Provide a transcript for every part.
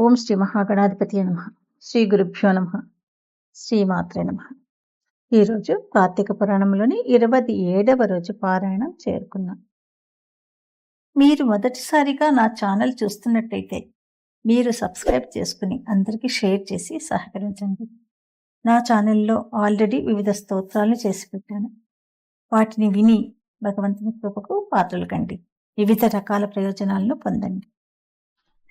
ఓం శ్రీ మహాగణాధిపతి నమ. శ్రీ గురుభ్యో నమ. శ్రీమాత్రే నమ. ఈరోజు కార్తీక పురాణంలోని ఇరవై ఏడవ రోజు పారాయణం చేరుకున్నాం. మీరు మొదటిసారిగా నా ఛానల్ చూస్తున్నట్టయితే మీరు సబ్స్క్రైబ్ చేసుకుని అందరికీ షేర్ చేసి సహకరించండి. నా ఛానల్లో ఆల్రెడీ వివిధ స్తోత్రాలు చేసి పెట్టాను. వాటిని విని భగవంతుని కృపకు పాత్రలు కండి. వివిధ రకాల ప్రయోజనాలను పొందండి.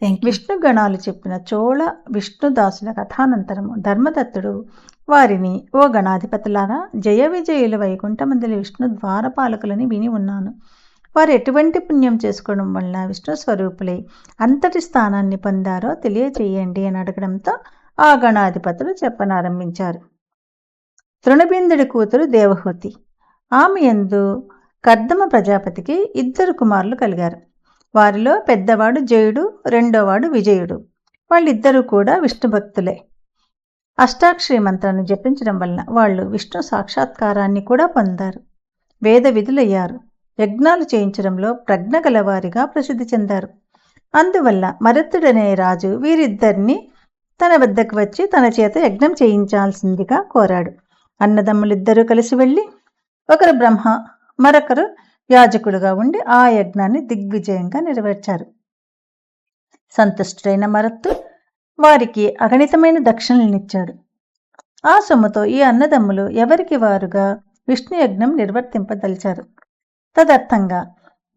విష్ణు గణాలు చెప్పిన చోళ విష్ణుదాసుల కథానంతరము. ధర్మదత్తుడు వారిని ఓ గణాధిపతులారా జయ విజయుల వైకుంఠమందలి విష్ణు ద్వారపాలకులని విని ఉన్నాను. వారు ఎటువంటి పుణ్యం చేసుకోవడం వల్ల విష్ణు స్వరూపులై అంతటి స్థానాన్ని పొందారో తెలియచేయండి అని అడగడంతో ఆ గణాధిపతులు చెప్పనారంభించారు. తృణబిందుడి కూతురు దేవహూతి. ఆమె ఎందు కర్దమ ప్రజాపతికి ఇద్దరు కుమారులు కలిగారు. వారిలో పెద్దవాడు జయుడు రెండోవాడు విజయుడు. వాళ్ళిద్దరూ కూడా విష్ణు భక్తులే. అష్టాక్షరి మంత్రాన్ని జపించడం వలన వాళ్ళు విష్ణు సాక్షాత్కారాన్ని కూడా పొందారు. వేద విధులయ్యారు. యజ్ఞాలు చేయించడంలో ప్రజ్ఞ గలవారిగా ప్రసిద్ధి చెందారు. అందువల్ల మరత్తుడనే రాజు వీరిద్దరిని తన వద్దకు వచ్చి తన చేత యజ్ఞం చేయించాల్సిందిగా కోరాడు. అన్నదమ్ములిద్దరూ కలిసి వెళ్ళి ఒకరు బ్రహ్మ మరొకరు యాజకుడుగా ఉండి ఆ యజ్ఞాన్ని దిగ్విజయంగా నెరవేర్చారు. సంతుష్టుడైన మరత్తు వారికి అగణితమైన దక్షిణలనిచ్చాడు. ఆ సొమ్ముతో ఈ అన్నదమ్ములు ఎవరికి వారుగా విష్ణు యజ్ఞం నిర్వర్తింపదలిచారు. తదర్థంగా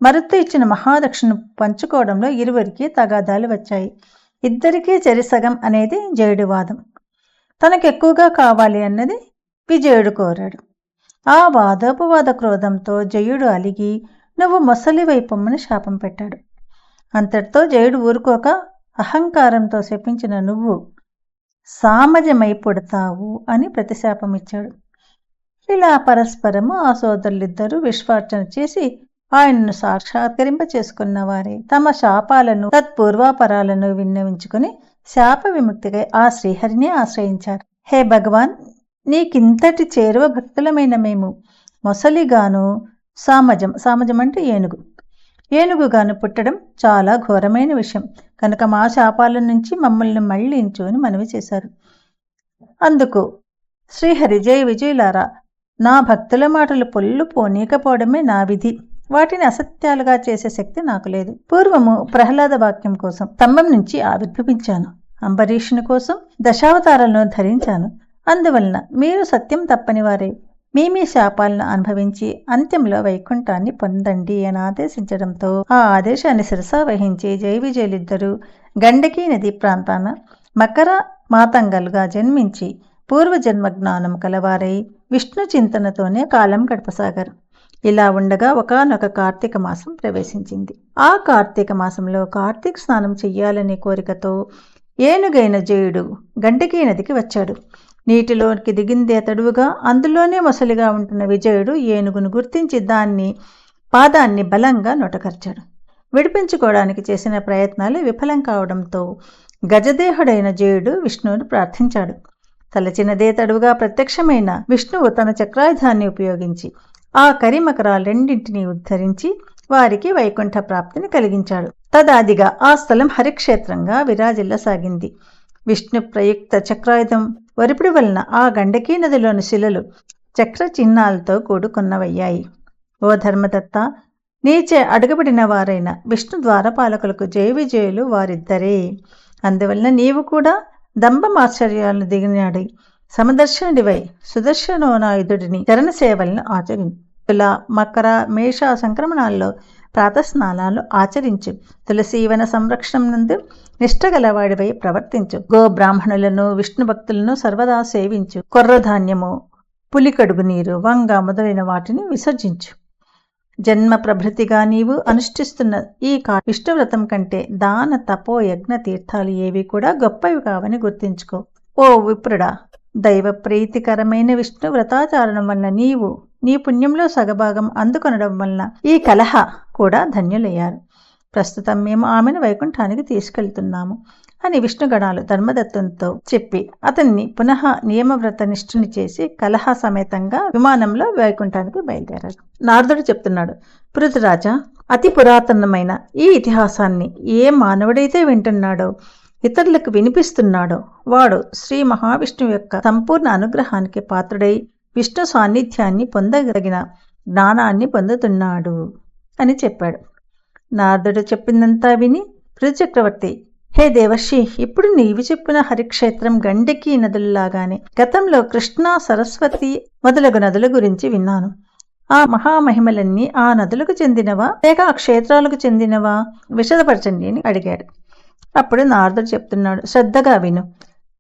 మరుత్తు ఇచ్చిన మహాదక్షిణ పంచుకోవడంలో ఇరువురికి తగాదాలు వచ్చాయి. ఇద్దరికీ చెరిసగం అనేది జయుడి వాదం తనకు ఎక్కువగా కావాలి అన్నది విజయుడు కోరాడు. ఆ వాదోపవాద క్రోధంతో జయుడు అలిగి నువ్వు మొసలి వైపమ్మని శాపం పెట్టాడు. అంతటితో జయుడు ఊరుకోక అహంకారంతో శపించిన నువ్వు సామజమై పుడతావు అని ప్రతిశాపం ఇచ్చాడు. ఇలా పరస్పరము ఆ సోదరులిద్దరూ విశ్వార్చన చేసి ఆయనను సాక్షాత్కరింప చేసుకున్న వారే తమ శాపాలను తత్పూర్వాపరాలను విన్నవించుకుని శాప విముక్తిగా ఆ శ్రీహరిని ఆశ్రయించారు. హే భగవాన్ నీకింతటి చేరువ భక్తులమైన మేము. మొసలిగాను సామజం సామజం అంటే ఏనుగు. ఏనుగుగాను పుట్టడం చాలా ఘోరమైన విషయం. కనుక మా శాపాల నుంచి మమ్మల్ని మళ్ళించు అని మనవి చేశారు. అందుకు శ్రీహరి జయ విజయులారా నా భక్తుల మాటలు పొల్లు పోనీకపోవడమే నా విధి. వాటిని అసత్యాలుగా చేసే శక్తి నాకు లేదు. పూర్వము ప్రహ్లాద వాక్యం కోసం స్తంభం నుంచి ఆవిర్భవించాను. అంబరీషుని కోసం దశావతారాలను ధరించాను. అందువలన మీరు సత్యం తప్పని వారే. మీ మీ శాపాలను అనుభవించి అంత్యంలో వైకుంఠాన్ని పొందండి అని ఆదేశించడంతో ఆ ఆదేశాన్ని శిరస వహించి జై విజయులిద్దరూ గండకీ నది ప్రాంతాన మకర మాతంగలుగా జన్మించి పూర్వజన్మ జ్ఞానం కలవారై విష్ణు చింతనతోనే కాలం గడపసాగారు. ఇలా ఉండగా ఒకనొక కార్తీక మాసం ప్రవేశించింది. ఆ కార్తీక మాసంలో కార్తీక స్నానం చెయ్యాలనే కోరికతో ఏనుగైన జయుడు గండకీ నదికి వచ్చాడు. నీటిలోకి దిగిందే తడువుగా అందులోనే మొసలిగా ఉంటున్న విజయుడు ఏనుగును గుర్తించి దాన్ని పాదాన్ని బలంగా నొటకర్చాడు. విడిపించుకోవడానికి చేసిన ప్రయత్నాలు విఫలం కావడంతో గజదేహుడైన జయుడు విష్ణువును ప్రార్థించాడు. తలచినదే తడువుగా ప్రత్యక్షమైన విష్ణువు తన చక్రాయుధాన్ని ఉపయోగించి ఆ కరిమకరాలు రెండింటినీ ఉద్ధరించి వారికి వైకుంఠ ప్రాప్తిని కలిగించాడు. తదాదిగా ఆ స్థలం హరిక్షేత్రంగా విరాజిల్లసాగింది. విష్ణు ప్రయుక్త చక్రాయుధం వరిపిడి వలన ఆ గండకీ నదిలోని శిలలు చక్ర చిహ్నాలతో కూడుకున్నవయ్యాయి. ఓ ధర్మదత్త నీచే అడుగుబడిన వారైన విష్ణు ద్వారపాలకులకు జయ విజయులు వారిద్దరే. అందువలన నీవు కూడా దంభమాశ్చర్యాలను దిగినాడి సమదర్శనుడివై సుదర్శనోనాయుధుడిని చరణ సేవలను ఆచరించు. తుల మకర మేష సంక్రమణాల్లో ప్రాతస్నానాలు ఆచరించు. తులసీవన సంరక్షణం నందు నిష్టగలవాడివై ప్రవర్తించు. గో బ్రాహ్మణులను విష్ణు భక్తులను సర్వదా సేవించు. కొర్రధాన్యము పులికడుగు నీరు వంగ మొదలైన వాటిని విసర్జించు. జన్మ ప్రభృతిగా నీవు అనుష్ఠిస్తున్న ఈ కా విష్ణువ్రతం కంటే దాన తపో యజ్ఞ తీర్థాలు ఏవి కూడా గొప్పవి కావని గుర్తించుకో. ఓ విప్రుడా దైవ ప్రీతికరమైన విష్ణు వ్రతాచారణం వలన నీవు నీ పుణ్యంలో సగభాగం అందుకొనడం వలన ఈ కలహ కూడా ధన్యులయ్యారు. ప్రస్తుతం మేము ఆమెను వైకుంఠానికి తీసుకెళ్తున్నాము అని విష్ణుగణాలు ధర్మదత్తంతో చెప్పి అతన్ని పునః నియమవ్రత నిష్ఠుని చేసి కలహ సమేతంగా విమానంలో వైకుంఠానికి బయలుదేరారు. నారదుడు చెప్తున్నాడు పృథురాజా అతి పురాతనమైన ఈ ఇతిహాసాన్ని ఏ మానవుడైతే వింటున్నాడో ఇతరులకు వినిపిస్తున్నాడో వాడు శ్రీ మహావిష్ణువు యొక్క సంపూర్ణ అనుగ్రహానికి పాత్రుడై విష్ణు సాన్నిధ్యాన్ని పొందగలిగిన జ్ఞానాన్ని పొందుతున్నాడు అని చెప్పాడు. నారదుడు చెప్పిందంతా విని పృథుచక్రవర్తి హే దేవర్షి ఇప్పుడు నీవి చెప్పిన హరిక్షేత్రం గండకి నదుల్లాగానే గతంలో కృష్ణా సరస్వతి మొదలగు నదుల గురించి విన్నాను. ఆ మహామహిమలన్నీ ఆ నదులకు చెందినవా? లేక ఆ క్షేత్రాలకు చెందినవా? విషదపరచండి అని అడిగాడు. అప్పుడు నారదుడు చెప్తున్నాడు శ్రద్ధగా విను.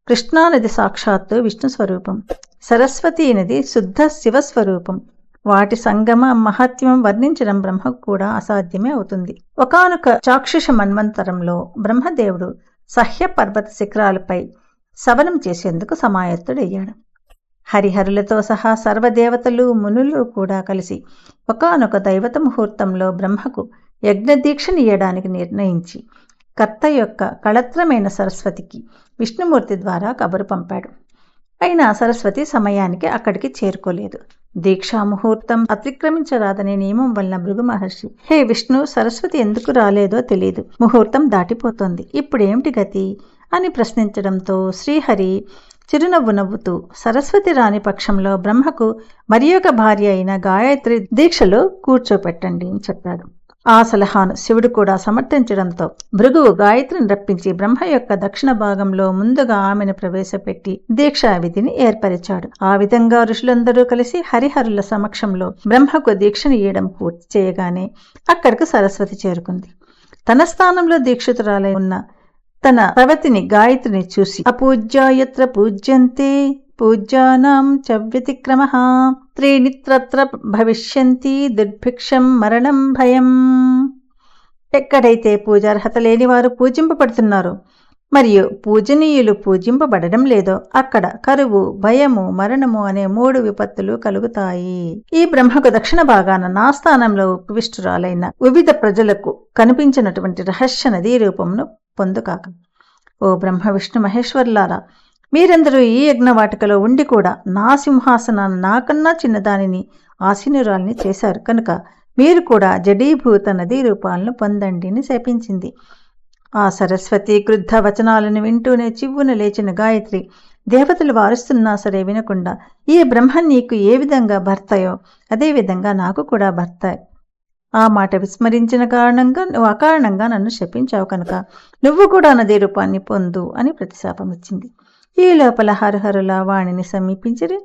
కృష్ణానది సాక్షాత్తు విష్ణు స్వరూపం. సరస్వతీ నది శుద్ధ శివస్వరూపం. వాటి సంగమ మహత్యం వర్ణించడం బ్రహ్మకు కూడా అసాధ్యమే అవుతుంది. ఒకనొక చాక్షుష మన్వంతరంలో బ్రహ్మదేవుడు సహ్య పర్వత శిఖరాలపై సవనం చేసేందుకు సమాయత్తుడయ్యాడు. హరిహరులతో సహా సర్వదేవతలు మునులు కూడా కలిసి ఒకనొక దైవత ముహూర్తంలో బ్రహ్మకు యజ్ఞదీక్షనియడానికి నిర్ణయించి కర్త యొక్క కళత్రమైన సరస్వతికి విష్ణుమూర్తి ద్వారా కబురు పంపాడు. అయినా సరస్వతి సమయానికి అక్కడికి చేరుకోలేదు. దీక్షా ముహూర్తం అతిక్రమించరాదనే నియమం వలన భృగు మహర్షి హే విష్ణు సరస్వతి ఎందుకు రాలేదో తెలియదు ముహూర్తం దాటిపోతోంది. ఇప్పుడేమిటి గతి అని ప్రశ్నించడంతో శ్రీహరి చిరునవ్వు నవ్వుతూ సరస్వతి రాని పక్షంలో బ్రహ్మకు మరి భార్య అయిన గాయత్రి దీక్షలో కూర్చోపెట్టండి అని చెప్పాడు. ఆ సలహాను శివుడు కూడా సమర్థించడంతో భృగువు గాయత్రిని రప్పించి బ్రహ్మ యొక్క దక్షిణ భాగంలో ముందుగా ఆమెను ప్రవేశపెట్టి దీక్షా విధిని ఏర్పరిచాడు. ఆ విధంగా ఋషులందరూ కలిసి హరిహరుల సమక్షంలో బ్రహ్మకు దీక్షనియ్యడం పూర్తి చేయగానే అక్కడికి సరస్వతి చేరుకుంది. తన స్థానంలో దీక్షితురాలై ఉన్న తన ప్రవతిని గాయత్రిని చూసి అపూజ్యాయత్ర పూజ్యంతే పూజ్యానాం చ వ్యతిక్రమ త్రీనిత్రత్ర భవిష్యంతి దుర్భిక్షం మరణం భయం ఎక్కడైతే పూజార్హత లేని వారు పూజింపబడుతున్నారు మరియు పూజనీయులు పూజింపబడడం లేదో అక్కడ కరువు భయము మరణము అనే మూడు విపత్తులు కలుగుతాయి. ఈ బ్రహ్మకు దక్షిణ భాగాన నా స్థానంలో ఉపవిష్టురాలైన వివిధ ప్రజలకు కనిపించినటువంటి రహస్య నదీ రూపమును పొందుకాక ఓ బ్రహ్మ విష్ణు మహేశ్వర్లారా మీరందరూ ఈ యజ్ఞవాటికలో ఉండి కూడా నా సింహాసనాన్ని నాకన్నా చిన్నదానిని ఆసీనురాల్ని చేశారు కనుక మీరు కూడా జడీభూత నదీ రూపాలను పొందండిని శపించింది. ఆ సరస్వతి క్రుద్ధ వచనాలను వింటూనే చివ్వున లేచిన గాయత్రి దేవతలు వారుస్తున్నా సరే వినకుండా ఈ బ్రహ్మ నీకు ఏ విధంగా భర్తయో అదేవిధంగా నాకు కూడా భర్త. ఆ మాట విస్మరించిన కారణంగా నువ్వు అకారణంగా నన్ను శపించావు కనుక నువ్వు కూడా నదీ రూపాన్ని పొందు అని ప్రతిశాపం ఇచ్చింది ఈ లోపల హరహరుల వాణిని సమీపించిరి.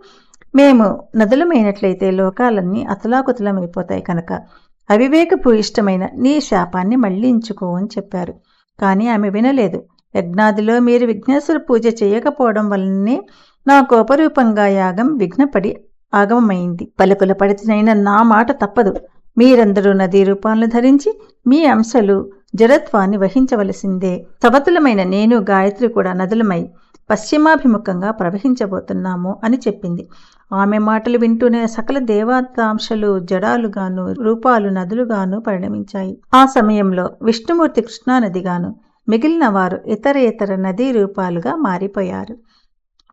మేము నదులమైనట్లయితే లోకాలన్నీ అతలాకుతలమైపోతాయి కనుక. అవివేకపు ఇష్టమైన నీ శాపాన్ని మళ్ళించుకో అని చెప్పారు. కానీ ఆమె వినలేదు. యజ్ఞాదిలో మీరు విఘ్నేశ్వర పూజ చేయకపోవడం వల్లనే నా కోపరూపంగా యాగం విఘ్నపడి ఆగమమైంది. పలుకుల పడితేనైనా నా మాట తప్పదు. మీరందరూ నదీ రూపాలను ధరించి మీ అంశలు జడత్వాన్ని వహించవలసిందే. సవతులమైన నేను గాయత్రి కూడా నదులమై పశ్చిమాభిముఖంగా ప్రవహించబోతున్నాము అని చెప్పింది. ఆమె మాటలు వింటూనే సకల దేవతాంశలు జడాలుగాను రూపాలు నదులుగాను పరిణమించాయి. ఆ సమయంలో విష్ణుమూర్తి కృష్ణానదిగాను మిగిలిన వారు ఇతర ఇతర నదీ రూపాలుగా మారిపోయారు.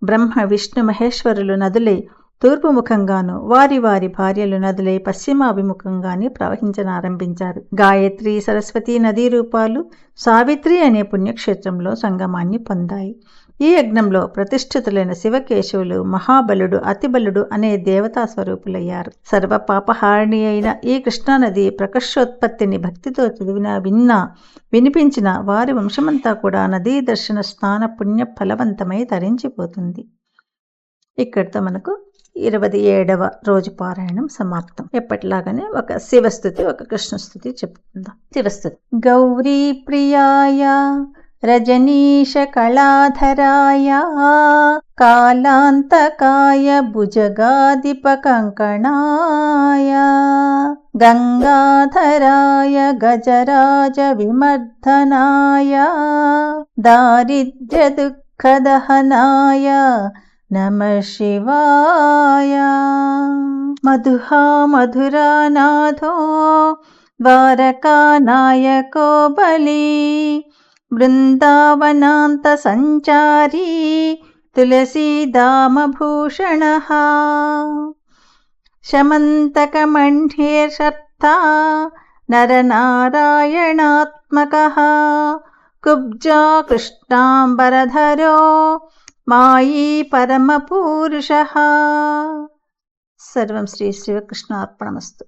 బ్రహ్మ విష్ణు మహేశ్వరులు నదులై తూర్పుముఖంగాను వారి వారి భార్యలు నదులై పశ్చిమాభిముఖంగానే ప్రవహించనారంభించారు. గాయత్రి సరస్వతి నదీ రూపాలు సావిత్రి అనే పుణ్యక్షేత్రంలో సంగమాన్ని పొందాయి. ఈ యజ్ఞంలో ప్రతిష్ఠితులైన శివకేశవులు మహాబలుడు అతిబలుడు అనే దేవతా స్వరూపులయ్యారు సర్వ పాపహారిణి అయిన ఈ కృష్ణానది ప్రకర్షోత్పత్తిని భక్తితో చదివిన విన్నా వినిపించిన వారి వంశమంతా కూడా నదీ దర్శన స్నాన పుణ్య ఫలవంతమై తరించిపోతుంది. ఇక్కడితో మనకు ఇరవై ఏడవ రోజు పారాయణం సమాప్తం. ఎప్పటిలాగానే ఒక శివస్థుతి ఒక కృష్ణస్థుతి చెప్పుకుందాం. శివస్థుతి. గౌరీ ప్రియాయ रजनीशकलाधराय कालान्तकाय भुजगाधिपकङ्कणाय गङ्गाधराय गजराजविमर्दनाय दारिद्र्यदुःखदहनाय नमः शिवाय। मधुहा मधुरानाथो द्वारकानायको बली वृन्दावनान्तसञ्चारी तुलसीदामभूषणः। शमन्तकमण्ढेर्शर्ता नरनारायणात्मकः। कुब्जा कृष्णाम्बरधरो मायी परमपूरुषः। सर्वं श्रीशिवकृष्णार्पणमस्तु